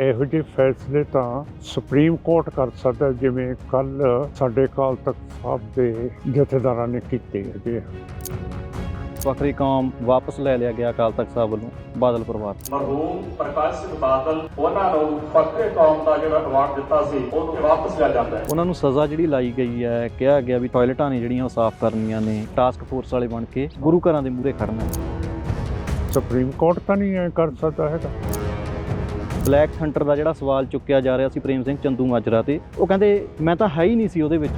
ਇਹੋ ਜਿਹੇ ਫੈਸਲੇ ਤਾਂ ਸੁਪਰੀਮ ਕੋਰਟ ਕਰ ਸਕਦਾ ਜਿਵੇਂ ਕੱਲ ਸਾਡੇ ਅਕਾਲ ਤਖਤ ਸਾਹਿਬ ਦੇ ਜਥੇਦਾਰਾਂ ਨੇ ਕੀਤੇ ਹੈਗੇ ਆ। ਵਕਰੀ ਕੌਮ ਵਾਪਸ ਲੈ ਲਿਆ ਗਿਆ ਅਕਾਲ ਤਖਤ ਸਾਹਿਬ ਵੱਲੋਂ ਬਾਦਲ ਪਰਿਵਾਰ ਮਰਹੂਮ ਪ੍ਰਕਾਸ਼ ਸਿੰਘ ਬਾਦਲ ਉਹਨਾਂ ਨੂੰ ਫਕਰੇ ਕੌਮ ਦਾ ਜਿਹੜਾ ਅਵਾਰਡ ਦਿੱਤਾ ਸੀ ਉਹ ਵਾਪਸ ਲਿਆ ਜਾਂਦਾ ਹੈ। ਉਹਨਾਂ ਨੂੰ ਸਜ਼ਾ ਜਿਹੜੀ ਲਾਈ ਗਈ ਹੈ ਕਿਹਾ ਗਿਆ ਵੀ ਟਾਇਲਟਾਂ ਨੇ ਜਿਹੜੀਆਂ ਉਹ ਸਾਫ਼ ਕਰਨੀਆਂ ਨੇ ਟਾਸਕ ਫੋਰਸ ਵਾਲੇ ਬਣ ਕੇ ਗੁਰੂ ਘਰਾਂ ਦੇ ਮੂਹਰੇ ਖੜਨਾ ਸੁਪਰੀਮ ਕੋਰਟ ਤਾਂ ਨਹੀਂ ਕਰ ਸਕਦਾ ਹੈਗਾ। ਬਲੈਕ ਹੰਟਰ ਦਾ ਜਿਹੜਾ ਸਵਾਲ ਚੁੱਕਿਆ ਜਾ ਰਿਹਾ ਸੀ ਪ੍ਰੇਮ ਸਿੰਘ ਚੰਦੂ ਮਾਜਰਾ ਤੇ ਉਹ ਕਹਿੰਦੇ ਮੈਂ ਤਾਂ ਹੈ ਹੀ ਨਹੀਂ ਸੀ ਉਹਦੇ ਵਿੱਚ।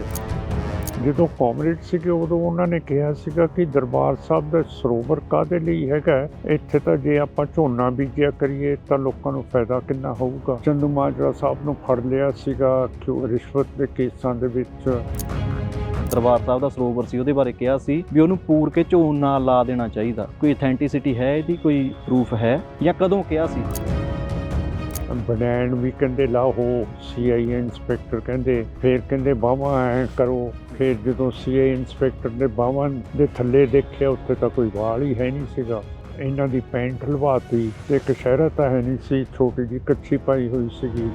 ਜਦੋਂ ਕਾਮਰੇਡ ਸੀਗੇ ਉਦੋਂ ਉਹਨਾਂ ਨੇ ਕਿਹਾ ਸੀਗਾ ਕਿ ਦਰਬਾਰ ਸਾਹਿਬ ਦਾ ਸਰੋਵਰ ਕਾਦੇ ਲਈ ਹੈਗਾ? ਇੱਥੇ ਤਾਂ ਜੇ ਆਪਾਂ ਝੋਨਾ ਬੀਜਿਆ ਕਰੀਏ ਤਾਂ ਲੋਕਾਂ ਨੂੰ ਫਾਇਦਾ ਕਿੰਨਾ ਹੋਊਗਾ? ਚੰਦੂ ਮਾਜਰਾ ਸਾਹਿਬ ਨੂੰ ਫੜ ਲਿਆ ਸੀਗਾ ਕਿ ਰਿਸ਼ਵਤ ਦੇ ਕੇਸਾਂ ਦੇ ਵਿੱਚ। ਦਰਬਾਰ ਸਾਹਿਬ ਦਾ ਸਰੋਵਰ ਸੀ ਉਹਦੇ ਬਾਰੇ ਕਿਹਾ ਸੀ ਵੀ ਉਹਨੂੰ ਪੂਰ ਕੇ ਝੋਨਾ ਲਾ ਦੇਣਾ ਚਾਹੀਦਾ। ਕੋਈ ਅਥੈਂਟਿਸਿਟੀ ਹੈ ਇਹਦੀ? ਕੋਈ ਪ੍ਰੂਫ ਹੈ? ਜਾਂ ਕਦੋਂ ਕਿਹਾ ਸੀ? ਬਨੈਣ ਵੀ ਕਹਿੰਦੇ ਲਾਹੋ ਸੀਆਈਏ ਇੰਸਪੈਕਟਰ ਕਹਿੰਦੇ, ਫਿਰ ਕਹਿੰਦੇ ਬਾਹਾਂ ਐ ਕਰੋ। ਫਿਰ ਜਦੋਂ ਸੀਆਈਏ ਇੰਸਪੈਕਟਰ ਨੇ ਬਾਹਾਂ ਦੇ ਥੱਲੇ ਦੇਖਿਆ, ਉੱਥੇ ਤਾਂ ਕੋਈ ਵਾਲ ਹੀ ਹੈ ਨਹੀਂ ਸੀਗਾ। ਇਹਨਾਂ ਦੀ ਪੈਂਟ ਲਵਾਤੀ ਤੇ ਕਸ਼ਹਿਰਾ ਤਾਂ ਹੈ ਨਹੀਂ ਸੀ, ਛੋਟੀ ਜਿਹੀ ਕੱਚੀ ਪਾਈ ਹੋਈ ਸੀਗੀ।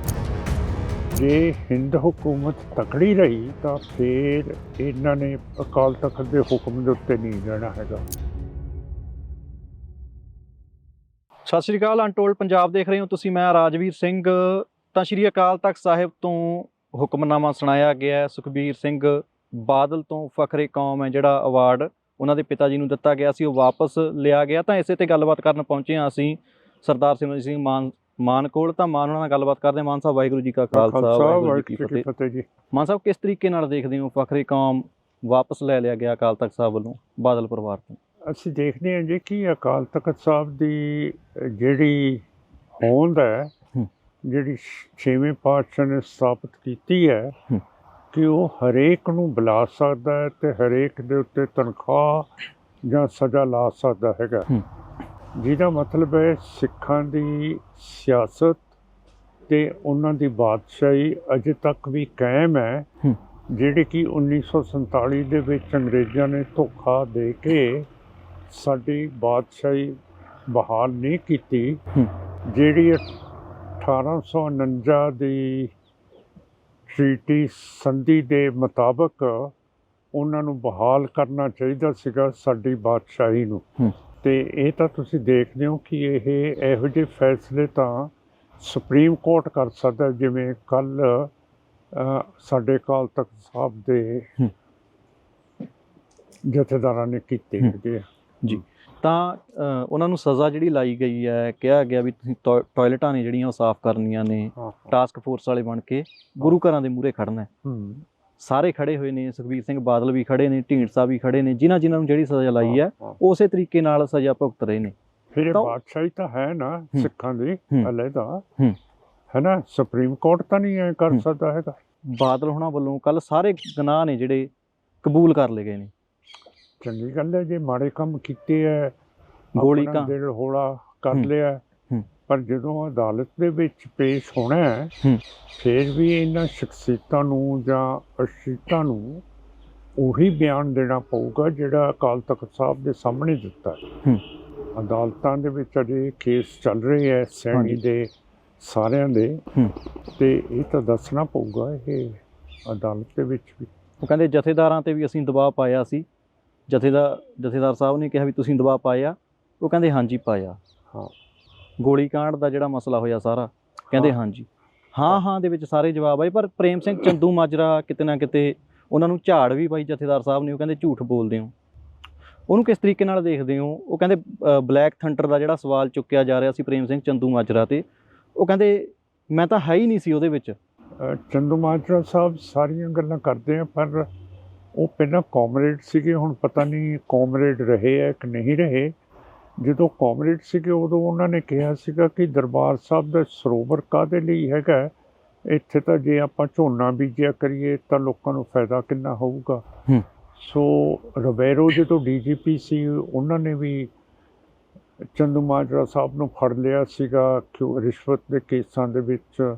ਜੇ ਹਿੰਦ ਹਕੂਮਤ ਤਕੜੀ ਰਹੀ ਤਾਂ ਫਿਰ ਇਹਨਾਂ ਨੇ ਅਕਾਲ ਤਖਤ ਦੇ ਹੁਕਮ ਦੇ ਉੱਤੇ ਨਹੀਂ ਰਹਿਣਾ ਹੈਗਾ। ਸਤਿ ਸ਼੍ਰੀ ਅਕਾਲ ਅਨਟੋਲਡ ਪੰਜਾਬ ਦੇਖ ਰਹੇ ਹੋ ਤੁਸੀਂ ਮੈਂ ਰਾਜਵੀਰ ਸਿੰਘ। ਤਾਂ ਸ਼੍ਰੀ ਅਕਾਲ ਤਖਤ ਸਾਹਿਬ ਤੋਂ ਹੁਕਮਨਾਮਾ ਸੁਣਾਇਆ ਗਿਆ ਸੁਖਬੀਰ ਸਿੰਘ ਬਾਦਲ ਤੋਂ ਫਖਰੇ ਕੌਮ ਹੈ ਜਿਹੜਾ ਅਵਾਰਡ ਉਹਨਾਂ ਦੇ ਪਿਤਾ ਜੀ ਨੂੰ ਦਿੱਤਾ ਗਿਆ ਸੀ ਉਹ ਵਾਪਸ ਲਿਆ ਗਿਆ। ਤਾਂ ਇਸੇ ਤੇ ਗੱਲਬਾਤ ਕਰਨ ਪਹੁੰਚੇ ਹਾਂ ਅਸੀਂ ਸਰਦਾਰ ਸਿਮਰਜੀਤ ਸਿੰਘ ਮਾਨ ਮਾਨ ਕੋਲ। ਤਾਂ ਮਾਨ ਉਹਨਾਂ ਨਾਲ ਗੱਲਬਾਤ ਕਰਦੇ। ਮਾਨ ਸਾਹਿਬ ਵਾਹਿਗੁਰੂ ਜੀ ਕਾ ਖਾਲਸਾ ਵਾਹਿਗੁਰੂ ਜੀ ਕੀ ਫਤਿਹ। ਫਤਿਹ ਜੀ। ਮਾਨ ਸਾਹਿਬ ਕਿਸ ਤਰੀਕੇ ਨਾਲ ਦੇਖਦੇ ਹੋ ਫਖਰੇ ਕੌਮ ਵਾਪਸ ਲੈ ਲਿਆ ਗਿਆ ਅਕਾਲ ਤਖਤ ਸਾਹਿਬ ਵੱਲੋਂ ਬਾਦਲ ਪਰਿਵਾਰ ਤੋਂ? ਅਸੀਂ ਦੇਖਦੇ ਹਾਂ ਜੀ ਕਿ ਅਕਾਲ ਤਖਤ ਸਾਹਿਬ ਦੀ ਜਿਹੜੀ ਹੋਂਦ ਹੈ। ਜਿਹੜੀ ਛੇਵੇਂ ਪਾਤਸ਼ਾਹ ਨੇ ਸਥਾਪਿਤ ਕੀਤੀ ਹੈ। ਕਿ ਉਹ ਹਰੇਕ ਨੂੰ ਬੁਲਾ ਸਕਦਾ ਹੈ ਤੇ ਹਰੇਕ ਦੇ ਉੱਤੇ ਤਨਖਾਹ ਜਾਂ ਸਜ਼ਾ ਲਾ ਸਕਦਾ ਹੈਗਾ। ਜਿਹਦਾ ਮਤਲਬ ਹੈ ਸਿੱਖਾਂ ਦੀ ਸਿਆਸਤ ਤੇ ਉਹਨਾਂ ਦੀ ਬਾਦਸ਼ਾਹੀ ਅਜੇ ਤੱਕ ਵੀ ਕਾਇਮ ਹੂੰ। ਜਿਹੜੀ ਕਿ 1947 ਦੇ ਵਿੱਚ ਅੰਗਰੇਜ਼ਾਂ ਨੇ ਧੋਖਾ ਦੇ ਕੇ ਸਾਡੀ ਬਾਦਸ਼ਾਹੀ ਬਹਾਲ ਨਹੀਂ ਕੀਤੀ। ਜਿਹੜੀ 1849 ਦੀ ਟ੍ਰੀਟੀ ਸੰਧੀ ਦੇ ਮੁਤਾਬਕ ਉਹਨਾਂ ਨੂੰ ਬਹਾਲ ਕਰਨਾ ਚਾਹੀਦਾ ਸੀਗਾ ਸਾਡੀ ਬਾਦਸ਼ਾਹੀ ਨੂੰ। ਤੇ ਇਹ ਤਾਂ ਤੁਸੀਂ ਦੇਖਦੇ ਹੋ ਕਿ ਇਹ ਇਹੋ ਜਿਹੇ ਫੈਸਲੇ ਤਾਂ ਸੁਪਰੀਮ ਕੋਰਟ ਕਰ ਸਕਦਾ ਜਿਵੇਂ ਕੱਲ ਸਾਡੇ ਅਕਾਲ ਤਖਤ ਸਾਹਿਬ ਦੇ। ਜਥੇਦਾਰਾਂ ਨੇ ਕੀਤੇ ਹੂੰ। ਆ ਤਾਂ ਉਹਨਾਂ ਨੂੰ ਸਜ਼ਾ ਜਿਹੜੀ ਲਾਈ ਗਈ ਹੈ ਕਿਹਾ ਗਿਆ ਵੀ ਤੁਸੀਂ ਟਾਇਲਟਾਂ ਨੇ ਜਿਹੜੀਆਂ ਉਹ ਸਾਫ਼ ਕਰਨੀਆਂ ਨੇ ਟਾਸਕ ਫੋਰਸ ਵਾਲੇ ਬਣ ਕੇ ਗੁਰੂ ਘਰਾਂ ਦੇ ਮੂਹਰੇ ਖੜਨਾ ਹੈ। ਸਾਰੇ ਖੜੇ ਹੋਏ ਨੇ ਸੁਖਬੀਰ ਸਿੰਘ ਬਾਦਲ ਵੀ ਖੜੇ ਨੇ ਢੀਂਡਸਾ ਵੀ ਖੜੇ ਨੇ ਜਿਨ੍ਹਾਂ ਜਿਨ੍ਹਾਂ ਨੂੰ ਜਿਹੜੀ ਸਜ਼ਾ ਲਾਈ ਹੈ। ਉਸੇ ਤਰੀਕੇ ਨਾਲ ਸਜ਼ਾ ਭੁਗਤ ਰਹੇ ਨੇ ਫਿਰ ਇਹ ਬਾਦਸ਼ਾਹੀ ਤਾਂ ਹੈ ਨਾ। ਸਿੱਖਾਂ ਦੀ। ਅਲੱਗਾ ਹੂੰ। ਨਾ ਸੁਪਰੀਮ ਕੋਰਟ ਤਾਂ ਨਹੀਂ ਐ ਕਰ। ਸਕਦਾ ਹੈਗਾ ਬਾਦਲ ਹੋਣਾ ਵੱਲੋਂ ਕੱਲ ਸਾਰੇ ਗੁਨਾਹ ਨੇ ਜਿਹੜੇ ਕਬੂਲ ਕਰ ਲਏ ਗਏ ਨੇ ਚੰਗੀ ਗੱਲ ਹੈ ਜੇ ਮਾੜੇ ਕੰਮ ਕੀਤੇ ਐ ਗੋਲੀ ਆਪਣਾ ਕਾਂ ਦਿਲ ਹੌਲਾ ਕਰ ਹੂੰ। ਲਿਆ ਹੂੰ। ਪਰ ਜਦੋਂ ਅਦਾਲਤ ਦੇ ਵਿੱਚ ਪੇਸ਼ ਹੋਣਾ ਹੈ ਹੂੰ। ਫਿਰ ਵੀ ਇਹਨਾਂ ਸ਼ਖਸੀਅਤਾਂ ਨੂੰ ਜਾਂ ਅਸ਼ੀਤਾਂ ਨੂੰ ਉਹੀ ਬਿਆਨ ਦੇਣਾ ਪਊਗਾ ਜਿਹੜਾ ਅਕਾਲ ਤਖਤ ਸਾਹਿਬ ਦੇ ਸਾਹਮਣੇ ਦਿੱਤਾ ਹੈ। ਹੂੰ। ਅਦਾਲਤਾਂ ਦੇ ਵਿੱਚ ਅਜੇ ਕੇਸ ਚੱਲ ਰਹੇ ਐ ਸੈਣੀ ਹਾਂਜੀ। ਦੇ ਸਾਰਿਆਂ ਦੇ ਹੂੰ। ਤੇ ਇਹ ਤਾਂ ਦੱਸਣਾ ਪਊਗਾ ਇਹ ਅਦਾਲਤ ਦੇ ਵਿੱਚ ਵੀ ਉਹ ਕਹਿੰਦੇ ਜਥੇਦਾਰਾਂ ਤੇ ਵੀ ਅਸੀਂ ਦਬਾਅ ਪਾਇਆ ਸੀ ਜਥੇਦਾਰ ਜਥੇਦਾਰ ਸਾਹਿਬ ਨੇ ਕਿਹਾ ਵੀ ਤੁਸੀਂ ਦਬਾਅ ਪਾਇਆ ਉਹ ਕਹਿੰਦੇ ਹਾਂਜੀ ਪਾਇਆ ਹਾਂ। ਗੋਲੀ ਕਾਂਡ ਦਾ ਜਿਹੜਾ ਮਸਲਾ ਹੋਇਆ ਸਾਰਾ ਕਹਿੰਦੇ। ਹਾਂਜੀ। ਹਾਂ ਹਾਂ ਦੇ ਵਿੱਚ ਸਾਰੇ ਜਵਾਬ ਆਏ ਪਰ ਪ੍ਰੇਮ ਸਿੰਘ ਚੰਦੂ ਮਾਜਰਾ ਕਿਤੇ ਨਾ ਕਿਤੇ ਉਹਨਾਂ ਨੂੰ ਝਾੜ ਵੀ ਪਾਈ ਜਥੇਦਾਰ ਸਾਹਿਬ ਨੇ ਉਹ ਕਹਿੰਦੇ ਝੂਠ ਬੋਲਦੇ ਹੋ। ਉਹਨੂੰ ਕਿਸ ਤਰੀਕੇ ਨਾਲ ਦੇਖਦੇ ਹੋ? ਉਹ ਕਹਿੰਦੇ ਬਲੈਕ ਥੰਡਰ ਦਾ ਜਿਹੜਾ ਸਵਾਲ ਚੁੱਕਿਆ ਜਾ ਰਿਹਾ ਸੀ ਪ੍ਰੇਮ ਸਿੰਘ ਚੰਦੂ ਮਾਜਰਾ ਤੇ ਉਹ ਕਹਿੰਦੇ ਮੈਂ ਤਾਂ ਹੈ ਹੀ ਨਹੀਂ ਸੀ ਉਹਦੇ ਵਿੱਚ। ਚੰਦੂ ਮਾਜਰਾ ਸਾਹਿਬ ਸਾਰੀਆਂ ਗੱਲਾਂ ਕਰਦੇ ਆ ਪਰ ਉਹ ਪਹਿਲਾਂ ਕਾਮਰੇਡ ਸੀਗੇ ਹੁਣ ਪਤਾ ਨਹੀਂ ਕਾਮਰੇਡ ਰਹੇ ਹੈ ਕਿ ਨਹੀਂ ਰਹੇ ਜਦੋਂ ਕਾਮਰੇਡ ਸੀਗੇ ਉਦੋਂ ਉਹਨਾਂ ਨੇ ਕਿਹਾ ਸੀਗਾ ਕਿ ਦਰਬਾਰ ਸਾਹਿਬ ਦਾ ਸਰੋਵਰ ਕਾਦੇ ਲਈ ਹੈਗਾ? ਇੱਥੇ ਤਾਂ ਜੇ ਆਪਾਂ ਝੋਨਾ ਬੀਜਿਆ ਕਰੀਏ ਤਾਂ ਲੋਕਾਂ ਨੂੰ ਫਾਇਦਾ ਕਿੰਨਾ ਹੋਊਗਾ। ਸੋ ਰਬੇਰੋ ਜਦੋਂ ਡੀਜੀਪੀ ਸੀ ਉਹਨਾਂ ਨੇ ਵੀ ਚੰਦੂ ਮਾਜਰਾ ਸਾਹਿਬ ਨੂੰ ਫੜ ਲਿਆ ਸੀਗਾ ਕਿ ਉਹ ਰਿਸ਼ਵਤ ਦੇ ਕੇਸਾਂ ਦੇ ਵਿੱਚ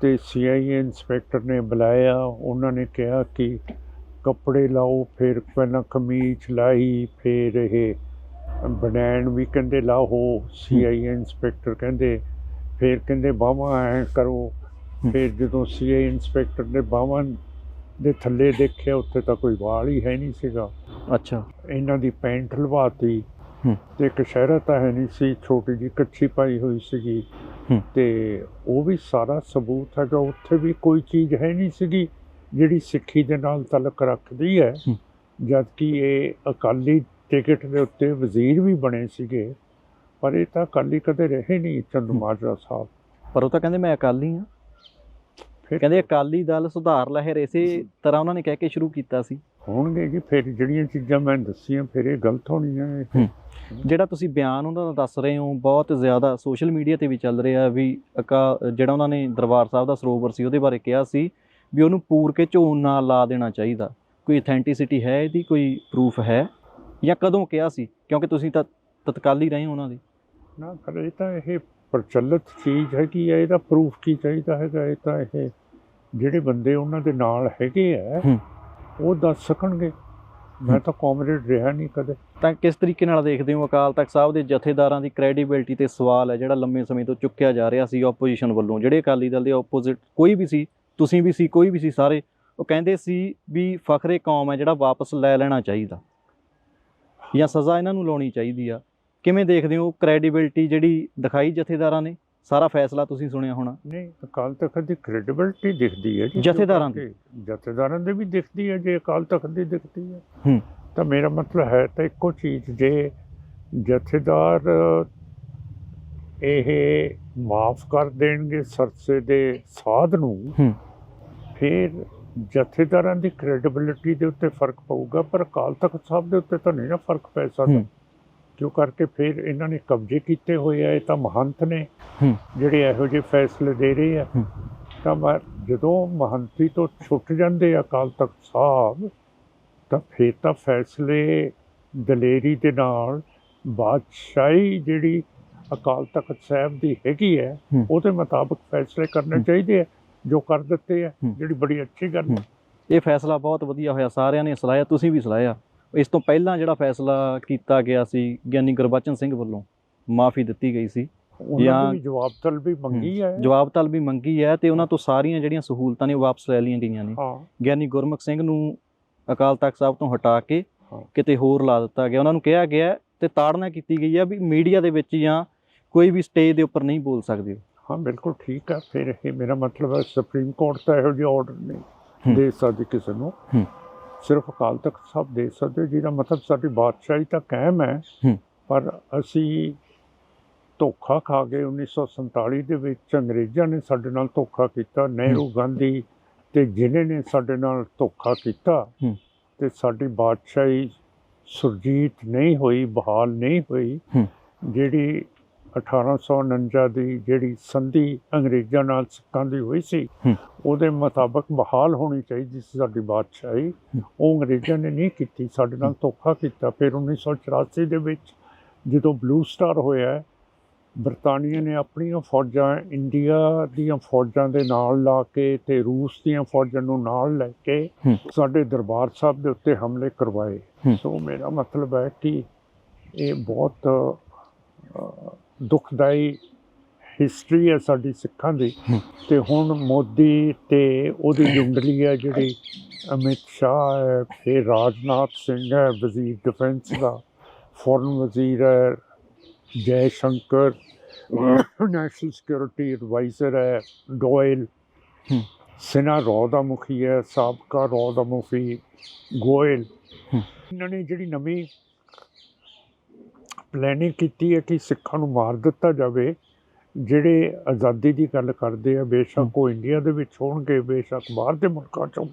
ਤੇ ਸੀਆਈਏ ਇੰਸਪੈਕਟਰ ਨੇ ਬੁਲਾਇਆ ਉਹਨਾਂ ਨੇ ਕਿਹਾ ਕਿ ਕੱਪੜੇ ਲਾਓ ਫਿਰ ਪਹਿਲਾਂ ਕਮੀਜ਼ ਲਾਈ ਫਿਰ ਇਹ ਬਨੈਣ ਵੀ ਕਹਿੰਦੇ ਲਾਓ ਸੀਆਈਏ ਇੰਸਪੈਕਟਰ ਕਹਿੰਦੇ ਫਿਰ ਕਹਿੰਦੇ ਬਾਹਾਂ ਐ ਕਰੋ ਹੂੰ। ਫਿਰ ਜਦੋਂ ਸੀਏ ਇੰਸਪੈਕਟਰ ਨੇ ਬਾਹਾਂ ਦੇ ਥੱਲੇ ਦੇਖਿਆ ਉੱਥੇ ਤਾਂ ਕੋਈ ਵਾਲ ਹੀ ਹੈ ਨਹੀਂ ਸੀਗਾ ਅੱਛਾ ਇਹਨਾਂ ਦੀ ਪੈਂਟ ਲਵਾਤੀ ਹੂੰ। ਤੇ ਕਸ਼ਹਿਰਾ ਤਾਂ ਹੈ ਨਹੀਂ ਸੀ ਛੋਟੀ ਜੀ ਕੱਚੀ ਪਾਈ ਹੋਈ ਸੀਗੀ ਹੂੰ। ਤੇ ਉਹ ਵੀ ਸਾਰਾ ਸਬੂਤ ਹੈਗਾ ਉੱਥੇ ਵੀ ਕੋਈ ਚੀਜ਼ ਹੈ ਨਹੀਂ ਸੀਗੀ ਜਿਹੜੀ ਸਿੱਖੀ ਦੇ ਨਾਲ ਤਲਕ ਰੱਖਦੀ ਹੈ ਹੂੰ। ਜਦ ਕਿ ਇਹ ਅਕਾਲੀ ਟਿਕਟ ਦੇ ਉੱਤੇ ਵਜ਼ੀਰ ਵੀ ਬਣੇ ਸੀਗੇ ਪਰ ਇਹ ਤਾਂ ਅਕਾਲੀ ਕਦੇ ਰਹੇ ਨਹੀਂ ਚੰਦੂ ਹੂੰ। ਮਾਜਰਾ ਸਾਹਿਬ ਪਰ ਉਹ ਤਾਂ ਕਹਿੰਦੇ ਮੈਂ ਅਕਾਲੀ ਆ ਫਿਰ ਕਹਿੰਦੇ ਅਕਾਲੀ ਦਲ ਸੁਧਾਰ ਲਹਿਰ ਇਸੇ ਤਰ੍ਹਾਂ ਉਹਨਾਂ ਨੇ ਕਹਿ ਕੇ ਸ਼ੁਰੂ ਕੀਤਾ ਸੀ ਹੋਣਗੇ ਜੀ ਫਿਰ ਜਿਹੜੀਆਂ ਚੀਜ਼ਾਂ ਮੈਂ ਦੱਸੀਆਂ ਫਿਰ ਇਹ ਗਲਤ ਹੋਣੀਆਂ ਇਹ। ਹੂੰ। ਜਿਹੜਾ ਤੁਸੀਂ ਬਿਆਨ ਉਹਨਾਂ ਦਾ ਦੱਸ ਰਹੇ ਹੋ ਬਹੁਤ ਜ਼ਿਆਦਾ ਸੋਸ਼ਲ ਮੀਡੀਆ ਤੇ ਵੀ ਚੱਲ ਰਿਹਾ ਵੀ ਅਕਾ ਜਿਹੜਾ ਉਹਨਾਂ ਨੇ ਦਰਬਾਰ ਸਾਹਿਬ ਦਾ ਸਰੋਵਰ ਸੀ ਉਹਦੇ ਬਾਰੇ ਕਿਹਾ ਸੀ ਵੀ ਉਹਨੂੰ ਪੂਰ ਕੇ ਝੋਨ ਨਾਲ ਲਾ ਦੇਣਾ ਚਾਹੀਦਾ। ਕੋਈ ਅਥੈਂਟਿਸਿਟੀ ਹੈ ਇਹਦੀ? ਕੋਈ ਪ੍ਰੂਫ ਹੈ? ਜਾਂ ਕਦੋਂ ਕਿਹਾ ਸੀ? ਕਿਉਂਕਿ ਤੁਸੀਂ ਤਾਂ ਤਤਕਾਲੀ ਰਹੇ ਹੋ ਉਹਨਾਂ ਦੇ। ਨਾ ਇਹ ਤਾਂ ਇਹ ਪ੍ਰਚਲਿਤ ਚੀਜ਼ ਹੈ ਇਹਦਾ ਪ੍ਰੂਫ ਕੀ ਚਾਹੀਦਾ ਹੈਗਾ? ਇਹ ਤਾਂ ਇਹ ਜਿਹੜੇ ਬੰਦੇ ਉਹਨਾਂ ਦੇ ਨਾਲ ਹੈਗੇ ਆ। ਉਹ ਦੱਸ ਸਕਣਗੇ। ਮੈਂ ਤਾਂ ਕਾਮਰੇਡ ਰਿਹਾ ਨਹੀਂ ਕਦੇ। ਤਾਂ ਕਿਸ ਤਰੀਕੇ ਨਾਲ ਦੇਖਦੇ ਹੋ ਅਕਾਲ ਤਖਤ ਸਾਹਿਬ ਦੇ ਜਥੇਦਾਰਾਂ ਦੀ ਕ੍ਰੈਡੀਬਿਲਟੀ ਤੇ ਸਵਾਲ ਹੈ ਜਿਹੜਾ ਲੰਮੇ ਸਮੇਂ ਤੋਂ ਚੁੱਕਿਆ ਜਾ ਰਿਹਾ ਸੀ ਆਪੋਜੀਸ਼ਨ ਵੱਲੋਂ? ਜਿਹੜੇ ਅਕਾਲੀ ਦਲ ਦੇ ਆਪੋਜ਼ਿਟ ਕੋਈ ਵੀ ਸੀ ਤੁਸੀਂ ਵੀ ਸੀ ਕੋਈ ਵੀ ਸੀ ਸਾਰੇ ਉਹ ਕਹਿੰਦੇ ਸੀ ਵੀ ਫਖਰੇ ਕੌਮ ਹੈ ਜਿਹੜਾ ਵਾਪਸ ਲੈ ਲੈਣਾ ਚਾਹੀਦਾ ਜਾਂ ਸਜ਼ਾ ਇਹਨਾਂ ਨੂੰ ਲਾਉਣੀ ਚਾਹੀਦੀ ਆ ਕਿਵੇਂ ਦੇਖਦੇ ਹੋ ਕ੍ਰੈਡੀਬਿਲਟੀ ਜਿਹੜੀ ਦਿਖਾਈ ਜਥੇਦਾਰਾਂ ਨੇ ਸਾਰਾ ਫੈਸਲਾ ਤੁਸੀਂ ਸੁਣਿਆ ਹੋਣਾ ਨਹੀਂ ਅਕਾਲ ਤਖਤ ਦੀ ਕ੍ਰੈਡੀਬਿਲਟੀ ਦਿਖਦੀ ਹੈ ਜੀ ਜਥੇਦਾਰਾਂ ਦੀ। ਜਥੇਦਾਰਾਂ ਦੀ ਵੀ ਦਿਖਦੀ ਹੈ ਜੇ ਅਕਾਲ ਤਖਤ ਦੀ ਦਿਖਦੀ ਹੈ ਹੂੰ। ਤਾਂ ਮੇਰਾ ਮਤਲਬ ਹੈ ਤਾਂ ਇੱਕੋ ਚੀਜ਼ ਜੇ ਜਥੇਦਾਰ ਇਹ ਮਾਫ ਕਰ ਦੇਣਗੇ ਸਰਸੇ ਦੇ ਸਾਧ ਨੂੰ ਹੂੰ। ਫਿਰ ਜਥੇਦਾਰਾਂ ਦੀ ਕ੍ਰੈਡੀਬਿਲਿਟੀ ਦੇ ਉੱਤੇ ਫ਼ਰਕ ਪਊਗਾ ਪਰ ਅਕਾਲ ਤਖਤ ਸਾਹਿਬ ਦੇ ਉੱਤੇ ਤਾਂ ਨਹੀਂ ਨਾ ਫ਼ਰਕ ਪੈ ਸਕਦਾ। ਕਿਉਂ ਕਰਕੇ ਫਿਰ ਇਹਨਾਂ ਨੇ ਕਬਜ਼ੇ ਕੀਤੇ ਹੋਏ ਆ ਇਹ ਤਾਂ ਮਹੰਤ ਨੇ। ਜਿਹੜੇ ਇਹੋ ਜਿਹੇ ਫੈਸਲੇ ਦੇ ਰਹੇ ਆ। ਤਾਂ ਜਦੋਂ ਮਹੰਤੀ ਤੋਂ ਛੁੱਟ ਜਾਂਦੇ ਆ ਅਕਾਲ ਤਖਤ ਸਾਹਿਬ ਤਾਂ ਫਿਰ ਤਾਂ ਫੈਸਲੇ ਦਲੇਰੀ ਦੇ ਨਾਲ ਬਾਦਸ਼ਾਹੀ ਜਿਹੜੀ ਅਕਾਲ ਤਖਤ ਸਾਹਿਬ ਦੀ ਹੈਗੀ ਹੈ। ਉਹਦੇ ਮੁਤਾਬਕ ਫੈਸਲੇ ਕਰਨੇ। ਚਾਹੀਦੇ ਆ ਜੋ ਕਰ ਦਿੱਤੇ ਆ। ਜਿਹੜੀ ਬੜੀ ਅੱਛੀ ਗੱਲ ਹੈ। ਇਹ ਫੈਸਲਾ ਬਹੁਤ ਵਧੀਆ ਹੋਇਆ ਸਾਰਿਆਂ ਨੇ ਸਲਾਹਿਆ ਤੁਸੀਂ ਵੀ ਸਲਾਹਿਆ। ਇਸ ਤੋਂ ਪਹਿਲਾਂ ਜਿਹੜਾ ਫੈਸਲਾ ਕੀਤਾ ਗਿਆ ਸੀ ਗਿਆਨੀ ਗੁਰਬਚਨ ਸਿੰਘ ਵੱਲੋਂ ਮਾਫੀ ਦਿੱਤੀ ਗਈ ਸੀ। ਉਹਨਾਂ ਜਾਂ- ਨੇ ਵੀ ਜਵਾਬ ਤਲ ਵੀ ਮੰਗੀ ਹੈ ਜਵਾਬ ਤਲ ਵੀ ਮੰਗੀ ਹੈ ਤੇ ਉਹਨਾਂ ਤੋਂ ਸਾਰੀਆਂ ਜਿਹੜੀਆਂ ਸਹੂਲਤਾਂ ਨੇ ਵਾਪਸ ਲੈ ਲਈਆਂ ਗਈਆਂ ਨੇ। ਗਿਆਨੀ ਗੁਰਮੁਖ ਸਿੰਘ ਨੂੰ ਅਕਾਲ ਤਖਤ ਸਾਹਿਬ ਤੋਂ ਹਟਾ ਕੇ। ਕਿਤੇ ਹੋਰ ਲਾ ਦਿੱਤਾ ਗਿਆ। ਉਹਨਾਂ ਨੂੰ ਕਿਹਾ ਗਿਆ ਤੇ ਤਾੜਨਾ ਕੀਤੀ ਗਈ ਹੈ ਵੀ ਮੀਡੀਆ ਦੇ ਵਿੱਚ ਜਾਂ ਕੋਈ ਵੀ ਸਟੇਜ ਦੇ ਉੱਪਰ ਨਹੀਂ ਬੋਲ ਸਕਦੇ ਹੋ। ਬਿਲਕੁਲ ਠੀਕ ਹੈ ਫਿਰ ਇਹ ਮੇਰਾ ਮਤਲਬ ਹੈ ਸੁਪਰੀਮ ਕੋਰਟ ਤਾਂ ਇਹੋ ਜਿਹਾ ਆਰਡਰ। ਨਹੀਂ ਦੇ ਸਕਦੀ ਕਿਸੇ ਨੂੰ। ਸਿਰਫ ਅਕਾਲ ਤਖਤ ਸਾਹਿਬ ਦੇ ਸਕਦੇ ਜਿਹਦਾ ਮਤਲਬ ਸਾਡੀ ਬਾਦਸ਼ਾਹੀ ਤਾਂ ਕਾਇਮ ਹੈ। ਪਰ ਅਸੀਂ ਧੋਖਾ ਖਾ ਗਏ 1947 ਦੇ ਵਿੱਚ ਅੰਗਰੇਜ਼ਾਂ ਨੇ ਸਾਡੇ ਨਾਲ ਧੋਖਾ ਕੀਤਾ ਨਹਿਰੂ ਗਾਂਧੀ ਤੇ ਜਿਨ੍ਹਾਂ ਨੇ ਸਾਡੇ ਨਾਲ ਧੋਖਾ ਕੀਤਾ। ਤੇ ਸਾਡੀ ਬਾਦਸ਼ਾਹੀ ਸੁਰਜੀਤ ਨਹੀਂ ਹੋਈ ਬਹਾਲ ਨਹੀਂ ਹੋਈ। ਜਿਹੜੀ 1849 ਦੀ ਜਿਹੜੀ ਸੰਧੀ ਅੰਗਰੇਜ਼ਾਂ ਨਾਲ ਸਿੱਖਾਂ ਦੀ ਹੋਈ ਸੀ। ਉਹਦੇ ਮੁਤਾਬਕ ਬਹਾਲ ਹੋਣੀ ਚਾਹੀਦੀ ਸੀ ਸਾਡੀ ਬਾਦਸ਼ਾਹੀ ਉਹ ਅੰਗਰੇਜ਼ਾਂ ਨੇ ਨਹੀਂ ਕੀਤੀ ਸਾਡੇ ਨਾਲ ਧੋਖਾ ਕੀਤਾ ਫਿਰ 1984 ਦੇ ਵਿੱਚ ਜਦੋਂ ਬਲੂ ਸਟਾਰ ਹੋਇਆ ਬਰਤਾਨੀਆ ਨੇ ਆਪਣੀਆਂ ਫੌਜਾਂ ਇੰਡੀਆ ਦੀਆਂ ਫੌਜਾਂ ਦੇ ਨਾਲ ਲਾ ਕੇ ਤੇ ਰੂਸ ਦੀਆਂ ਫੌਜਾਂ ਨੂੰ ਨਾਲ ਲੈ ਕੇ। ਸਾਡੇ ਦਰਬਾਰ ਸਾਹਿਬ ਦੇ ਉੱਤੇ ਹਮਲੇ ਕਰਵਾਏ। ਸੋ ਮੇਰਾ ਮਤਲਬ ਹੈ ਕਿ ਇਹ ਬਹੁਤ ਦੁਖਦਾਈ ਹਿਸਟਰੀ ਹੈ ਸਾਡੀ ਸਿੱਖਾਂ ਦੀ। ਤੇ ਹੁਣ ਮੋਦੀ ਤੇ ਉਹਦੀ ਜੁੰਡਲੀ ਹੈ ਜਿਹੜੀ ਅਮਿਤ ਸ਼ਾਹ ਹੈ ਫਿਰ ਰਾਜਨਾਥ ਸਿੰਘ ਹੈ ਵਜ਼ੀਰ ਡਿਫੈਂਸ ਦਾ ਫੋਰਨ ਵਜ਼ੀਰ ਹੈ Jai Shankar national security advisor ਹੈ ਡੋਇਲ। ਸਿਨਾ ਰੌ ਦਾ ਮੁਖੀ ਹੈ ਸਾਬਕਾ ਰੌ ਦਾ ਮੁਖੀ ਗੋਇਲ। ਇਹਨਾਂ ਨੇ ਜਿਹੜੀ ਨਵੀਂ ਪਲੈਨਿੰਗ ਕੀਤੀ ਹੈ ਕਿ ਸਿੱਖਾਂ ਨੂੰ ਮਾਰ ਦਿੱਤਾ ਜਾਵੇ ਜਿਹੜੇ ਆਜ਼ਾਦੀ ਦੀ ਗੱਲ ਕਰਦੇ ਆ। ਬੇਸ਼ੱਕ ਉਹ ਇੰਡੀਆ ਦੇ ਵਿੱਚ ਹੋਣਗੇ ਬੇਸ਼ੱਕ ਬਾਹਰ ਦੇ ਮੁਲਕਾਂ ਚੋਂ।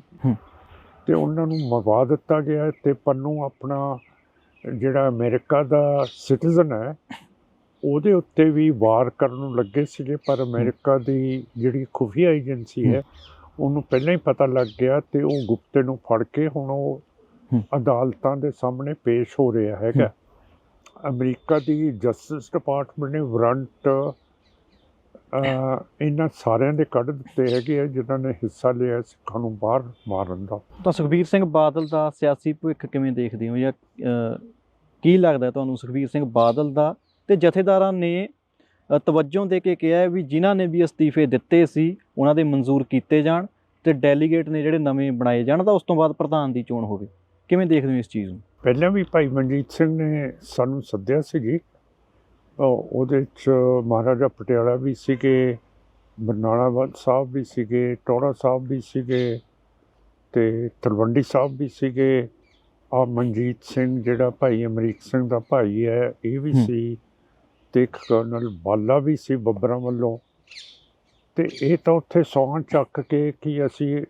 ਤੇ ਉਹਨਾਂ ਨੂੰ ਮਰਵਾ ਦਿੱਤਾ ਗਿਆ ਤੇ ਪੰਨੂ ਆਪਣਾ ਜਿਹੜਾ ਅਮਰੀਕਾ ਦਾ ਸਿਟੀਜ਼ਨ ਹੈ ਉਹਦੇ ਉੱਤੇ ਵੀ ਵਾਰ ਕਰਨ ਨੂੰ ਲੱਗੇ ਸੀਗੇ ਪਰ ਅਮਰੀਕਾ ਦੀ ਜਿਹੜੀ ਖੁਫੀਆ ਏਜੰਸੀ ਹੈ ਉਹਨੂੰ ਪਹਿਲਾਂ ਹੀ ਪਤਾ ਲੱਗ ਗਿਆ ਤੇ ਉਹ ਗੁਪਤੇ ਨੂੰ ਫੜ ਕੇ ਹੁਣ ਉਹ। ਅਦਾਲਤਾਂ ਦੇ ਸਾਹਮਣੇ ਪੇਸ਼ ਹੋ ਰਿਹਾ ਹੈਗਾ ਅਮਰੀਕਾ ਦੀ ਜਸਟਿਸ ਡਿਪਾਰਟਮੈਂਟ ਨੇ ਵਾਰੰਟ ਇਹਨਾਂ ਸਾਰਿਆਂ ਦੇ ਕੱਢ ਦਿੱਤੇ ਹੈਗੇ ਆ, ਜਿਨ੍ਹਾਂ ਨੇ ਹਿੱਸਾ ਲਿਆ ਸਿੱਖਾਂ ਨੂੰ ਬਾਹਰ ਮਾਰਨ ਦਾ। ਤਾਂ ਸੁਖਬੀਰ ਸਿੰਘ ਬਾਦਲ ਦਾ ਸਿਆਸੀ ਭਵਿੱਖ ਕਿਵੇਂ ਦੇਖਦੇ ਹੋ? ਜਾਂ ਕੀ ਲੱਗਦਾ ਤੁਹਾਨੂੰ ਸੁਖਬੀਰ ਸਿੰਘ ਬਾਦਲ ਦਾ? ਤੇ ਜਥੇਦਾਰਾਂ ਨੇ ਤਵੱਜੋ ਦੇ ਕੇ ਕਿਹਾ ਵੀ ਜਿਨ੍ਹਾਂ ਨੇ ਵੀ ਅਸਤੀਫੇ ਦਿੱਤੇ ਸੀ, ਉਹਨਾਂ ਦੇ ਮਨਜ਼ੂਰ ਕੀਤੇ ਜਾਣ ਤੇ ਡੈਲੀਗੇਟ ਨੇ ਜਿਹੜੇ ਨਵੇਂ ਬਣਾਏ ਜਾਣ, ਤਾਂ ਉਸ ਤੋਂ ਬਾਅਦ ਪ੍ਰਧਾਨ ਦੀ ਚੋਣ ਹੋਵੇ। ਕਿਵੇਂ ਦੇਖਦੇ ਹੋ ਇਸ ਚੀਜ਼ ਨੂੰ? ਪਹਿਲਾਂ ਵੀ ਭਾਈ ਮਨਜੀਤ ਸਿੰਘ ਨੇ ਸਾਨੂੰ ਸੱਦਿਆ ਸੀ ਜੀ ਉਹ- ਉਹਦੇ ਚ ਮਹਾਰਾਜਾ ਪਟਿਆਲਾ ਵੀ ਸੀਗੇ ਬਰਨਾਲਾ ਸਾਹਿਬ ਵੀ ਸੀਗੇ ਟੋੜਾ ਸਾਹਿਬ ਵੀ ਸੀਗੇ ਤੇ ਤਲਵੰਡੀ ਸਾਹਿਬ ਵੀ ਸੀਗੇ ਆ ਮਨਜੀਤ ਸਿੰਘ ਜਿਹੜਾ ਭਾਈ ਅਮਰੀਕ ਸਿੰਘ ਦਾ ਭਾਈ ਹੈ ਇਹ ਵੀ। ਸੀ ਤੇ ਕਰਨਲ ਬਾਲਾ ਵੀ ਸੀ ਬੱਬਰਾਂ ਵੱਲੋਂ ਤੇ ਇਹ ਤਾਂ ਉੱਥੇ ਸੌਂ ਚੱਕ ਕੇ ਕਿ ਅਸੀਂ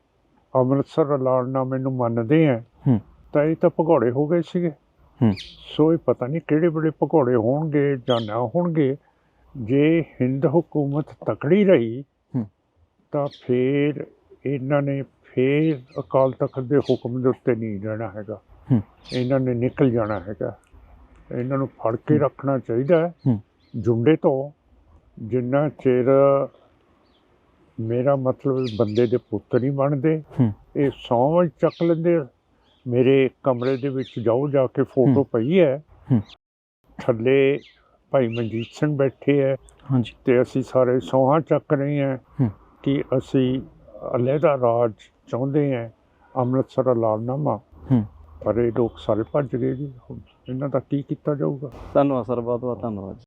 ਅੰਮ੍ਰਿਤਸਰ ਐਲਾਨਨਾਮੇ ਨੂੰ ਮੰਨਦੇ ਹੂੰ। ਤਾਂ ਇਹ ਤਾਂ ਭਗੌੜੇ ਹੋ ਗਏ ਸੀਗੇ ਹੂੰ। ਸੋ ਇਹ ਪਤਾ ਨਹੀਂ ਕਿਹੜੇ ਬੜੇ ਭਗੌੜੇ ਹੋਣਗੇ ਜਾਂ ਨਾ ਹੋਣਗੇ ਜੇ ਹਿੰਦ ਹਕੂਮਤ ਤਕੜੀ ਰਹੀ ਹੂੰ। ਤਾਂ ਫਿਰ ਇਹਨਾਂ ਨੇ ਫਿਰ ਅਕਾਲ ਤਖਤ ਦੇ ਹੁਕਮ ਦੇ ਉੱਤੇ ਨਹੀਂ ਰਹਿਣਾ ਹੈਗਾ ਹੂੰ। ਇਹਨਾਂ ਨੇ ਨਿਕਲ ਜਾਣਾ ਹੈਗਾ ਇਹਨਾਂ ਨੂੰ ਫੜ ਕੇ ਰੱਖਣਾ ਚਾਹੀਦਾ ਹੈ ਹੂੰ। ਜੁੰਡੇ ਤੋਂ ਜਿੰਨਾ ਚਿਰ ਮੇਰਾ ਮਤਲਬ ਬੰਦੇ ਦੇ ਪੁੱਤ ਨਹੀਂ ਬਣਦੇ। ਇਹ ਸੌਂ ਚੱਕ ਲੈਂਦੇ ਆ। ਮੇਰੇ ਕਮਰੇ ਦੇ ਵਿੱਚ ਜਾਓ ਜਾ ਕੇ ਫੋਟੋ। ਪਈ ਹੈ। ਥੱਲੇ ਭਾਈ ਮਨਜੀਤ ਸਿੰਘ ਬੈਠੇ ਹੈ ਹਾਂਜੀ ਤੇ ਅਸੀਂ ਸਾਰੇ ਸੌਹਾਂ ਚੱਕ ਰਹੇ ਹਾਂ। ਕਿ ਅਸੀਂ ਅਲੱਗਾ ਰਾਜ ਚਾਹੁੰਦੇ ਹਾਂ ਅੰਮ੍ਰਿਤਸਰ ਐਲਾਨਨਾਮਾ ਹੂੰ। ਪਰ ਇਹ ਲੋਕ ਸਾਰੇ ਭੱਜ ਗਏ ਜੀ ਇਹਨਾਂ ਦਾ ਕੀ ਕੀਤਾ ਜਾਊਗਾ ਧੰਨਵਾਦ ਸਰ ਬਹੁਤ ਬਹੁਤ ਧੰਨਵਾਦ